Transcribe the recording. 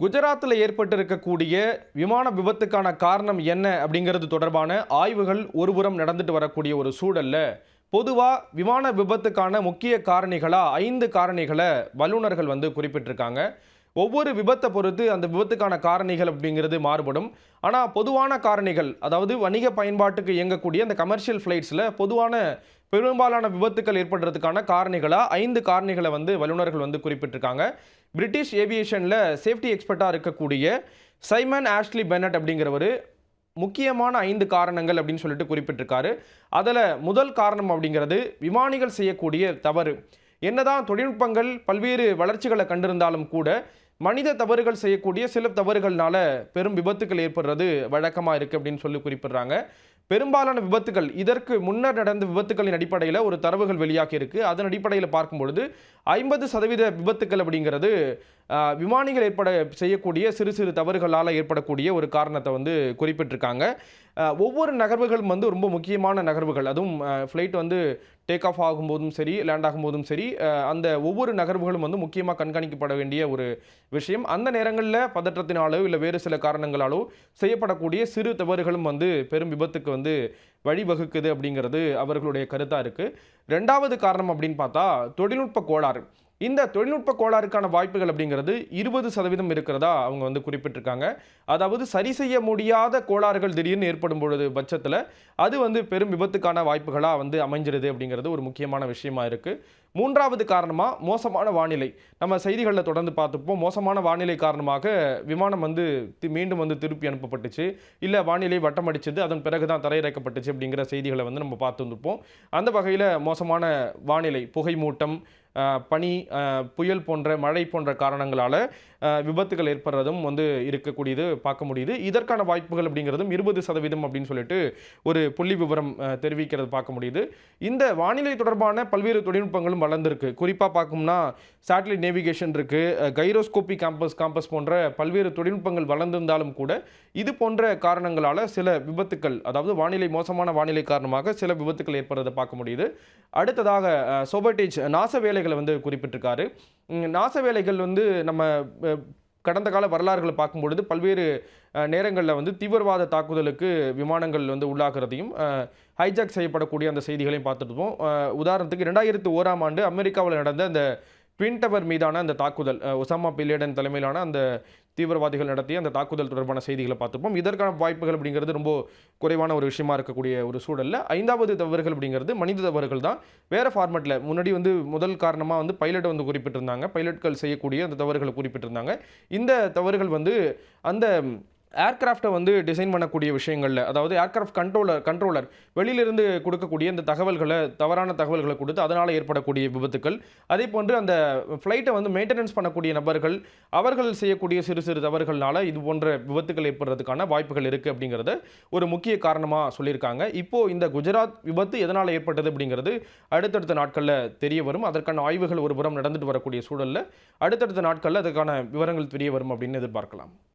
குஜராத்தில் ஏற்பட்டிருக்கக்கூடிய விமான விபத்துக்கான காரணம் என்ன அப்படிங்கிறது தொடர்பான ஆய்வுகள் ஒருபுறம் நடந்துட்டு வரக்கூடிய ஒரு சூழல்ல பொதுவாக விமான விபத்துக்கான முக்கிய காரணிகளாக ஐந்து காரணிகளை வல்லுநர்கள் வந்து குறிப்பிட்டிருக்காங்க. ஒவ்வொரு விபத்தை பொறுத்து அந்த விபத்துக்கான காரணிகள் அப்படிங்கிறது மாறுபடும். ஆனால் பொதுவான காரணிகள் அதாவது வணிக பயன்பாட்டுக்கு இயங்கக்கூடிய அந்த கமர்ஷியல் ஃப்ளைட்ஸில் பொதுவான பெரும்பாலான விபத்துக்கள் ஏற்படுறதுக்கான காரணிகளாக ஐந்து காரணிகளை வந்து வல்லுநர்கள் வந்து குறிப்பிட்டிருக்காங்க. பிரிட்டிஷ் ஏவியேஷனில் சேஃப்டி எக்ஸ்பர்ட்டாக இருக்கக்கூடிய சைமன் ஆஷ்லி பெனட் அப்படிங்கிறவர் முக்கியமான ஐந்து காரணங்கள் அப்படின்னு சொல்லிட்டு குறிப்பிட்டிருக்காரு. அதில் முதல் காரணம் அப்படிங்கிறது விமானிகள் செய்யக்கூடிய தவறு. என்னதான் தொழில்நுட்பங்கள் பல்வேறு வளர்ச்சிகளை கண்டிருந்தாலும் கூட மனித தவறுகள் செய்யக்கூடிய சில தவறுகள்னால பெரும் விபத்துக்கள் ஏற்படுறது வழக்கமாக இருக்குது அப்படின்னு சொல்லி குறிப்பிடுறாங்க. பெரும்பாலான விபத்துகள் இதற்கு முன்னர் நடந்த விபத்துகளின் அடிப்படையில் ஒரு தரவுகள் வெளியாகி இருக்குது அதன் அடிப்படையில் பார்க்கும்பொழுது ஐம்பது சதவீத விபத்துக்கள் அப்படிங்கிறது விமானிகள் ஏற்பட செய்யக்கூடிய சிறு சிறு தவறுகளால் ஏற்படக்கூடிய ஒரு காரணத்தை வந்து குறிப்பிட்டிருக்காங்க. ஒவ்வொரு நகர்வுகளும் வந்து ரொம்ப முக்கியமான நகர்வுகள். அதுவும் ஃப்ளைட் வந்து டேக் ஆஃப் ஆகும்போதும் சரி லேண்ட் ஆகும்போதும் சரி அந்த ஒவ்வொரு நகர்வுகளும் வந்து முக்கியமாக கண்காணிக்கப்பட வேண்டிய ஒரு விஷயம். அந்த நேரங்களில் பதற்றத்தினாலோ இல்லை வேறு சில காரணங்களாலோ செய்யப்படக்கூடிய சிறு தவறுகளும் வந்து பெரும் விபத்துக்கு வந்து வழிவகுக்குது அப்படிங்கிறது அவர்களுடைய கருத்தாக இருக்குது ரெண்டாவது காரணம் அப்படின்னு பார்த்தா தொழில்நுட்ப கோளாறு. இந்த தொழில்நுட்ப கோளாறுக்கான வாய்ப்புகள் அப்படிங்கிறது இருபது சதவீதம் இருக்கிறதா அவங்க வந்து குறிப்பிட்டிருக்காங்க. அதாவது சரி செய்ய முடியாத கோளாறுகள் திடீர்னு ஏற்படும் பொழுது பட்சத்தில் அது வந்து பெரும் விபத்துக்கான வாய்ப்புகளாக வந்து அமைஞ்சிருது அப்படிங்கிறது ஒரு முக்கியமான விஷயமா இருக்குது மூன்றாவது காரணமாக மோசமான வானிலை. நம்ம செய்திகளில் தொடர்ந்து பார்த்துப்போம். மோசமான வானிலை காரணமாக விமானம் வந்து தி- மீண்டும் வந்து திருப்பி அனுப்பப்பட்டுச்சு. இல்லை வானிலை வட்டம் அடிச்சது அதன் பிறகு தான் தரையிறக்கப்பட்டுச்சு அப்படிங்கிற செய்திகளை வந்து நம்ம பார்த்து வந்திருப்போம். அந்த வகையில் மோசமான வானிலை புகைமூட்டம் மூட்டம் பனி புயல் போன்ற மழை போன்ற காரணங்களால் விபத்துகள் ஏற்படுறதும் வந்து இருக்கக்கூடியது பார்க்க முடியுது. இதற்கான வாய்ப்புகள் அப்படிங்கிறதும் இருபது சதவீதம் அப்படின்னு சொல்லிட்டு ஒரு புள்ளி விவரம் தெரிவிக்கிறது பார்க்க முடியுது. இந்த வானிலை தொடர்பான பல்வேறு தொழில்நுட்பங்களும் வளர்ந்துருக்கு. குறிப்பாக பார்க்கணும்னா சேட்டலைட் நேவிகேஷன் இருக்குது கைரோஸ்கோபி கேம்பஸ் காம்பஸ் போன்ற பல்வேறு தொழில்நுட்பங்கள் வளர்ந்திருந்தாலும் கூட இது போன்ற காரணங்களால் சில விபத்துக்கள் அதாவது வானிலை மோசமான வானிலை காரணமாக சில விபத்துக்கள் ஏற்படுறதை பார்க்க முடியுது. அடுத்ததாக அஹ், சோபர்டேஜ் நாச வேலைகள் வந்து குறிப்பிட்டிருக்காரு. நாச வேலைகள் வந்து நம்ம கடந்த கால வரலாறுகளை பார்க்கும்பொழுது பல்வேறு நேரங்களில் வந்து தீவிரவாத தாக்குதலுக்கு விமானங்கள் வந்து உள்ளாகிறதையும் ஹைஜாக் செய்யப்படக்கூடிய அந்த செய்திகளையும் பார்த்துட்டு இருப்போம். உதாரணத்துக்கு ரெண்டாயிரத்து ஓராம் ஆண்டு அமெரிக்காவில் நடந்த அந்த ட்வின் டவர் மீதான அந்த தாக்குதல் ஒசாமா பில்லேடன் தலைமையிலான அந்த தீவிரவாதிகள் நடத்திய அந்த தாக்குதல் தொடர்பான செய்திகளை பார்த்துப்போம். இதற்கான வாய்ப்புகள் அப்படிங்கிறது ரொம்ப குறைவான ஒரு விஷயமா இருக்கக்கூடிய ஒரு சூழலில். ஐந்தாவது தவறுகள் அப்படிங்கிறது மனித தவறுகள் தான். வேறு ஃபார்மெட்டில் முன்னாடி வந்து முதல் காரணமாக வந்து பைலட் வந்து குறிப்பிட்டிருந்தாங்க. பைலட்கள் செய்யக்கூடிய அந்த தவறுகளை குறிப்பிட்டிருந்தாங்க. இந்த தவறுகள் வந்து அந்த ஏர்க்ராஃப்டை வந்து டிசைன் பண்ணக்கூடிய விஷயங்களில் அதாவது ஏர்க்ராஃப்ட் கண்ட்ரோலர் கண்ட்ரோலர் வெளியிலிருந்து கொடுக்கக்கூடிய அந்த தகவல்களை தவறான தகவல்களை கொடுத்து அதனால் ஏற்படக்கூடிய விபத்துக்கள். அதே போன்று அந்த ஃப்ளைட்டை வந்து மெயின்டெனன்ஸ் பண்ணக்கூடிய நபர்கள் அவர்கள் செய்யக்கூடிய சிறு சிறு தவறுகள்னால இது போன்ற விபத்துகள் ஏற்படுறதுக்கான வாய்ப்புகள் இருக்குது அப்படிங்கிறத ஒரு முக்கிய காரணமாக சொல்லியிருக்காங்க. இப்போது இந்த குஜராத் விபத்து எதனால் ஏற்பட்டது அப்படிங்கிறது அடுத்தடுத்த நாட்களில் தெரிய வரும். அதற்கான ஆய்வுகள் ஒரு புறம் நடந்துட்டு வரக்கூடிய சூழலில் அடுத்தடுத்த நாட்களில் அதுக்கான விவரங்கள் தெரிய வரும் அப்படின்னு எதிர்பார்க்கலாம்.